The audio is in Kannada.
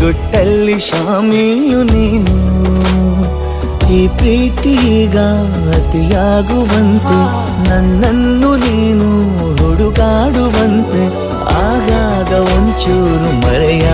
ಗುಟ್ಟಲ್ಲಿ ಶಾಮೀಲು ನೀನು. ಈ ಪ್ರೀತಿಗ ಅತಿಯಾಗುವಂತೆ ನನ್ನನ್ನು ನೀನು ಹುಡುಗಾಡುವಂತೆ ಆಗಾಗ ಒಂಚೂರು ಮರೆಯ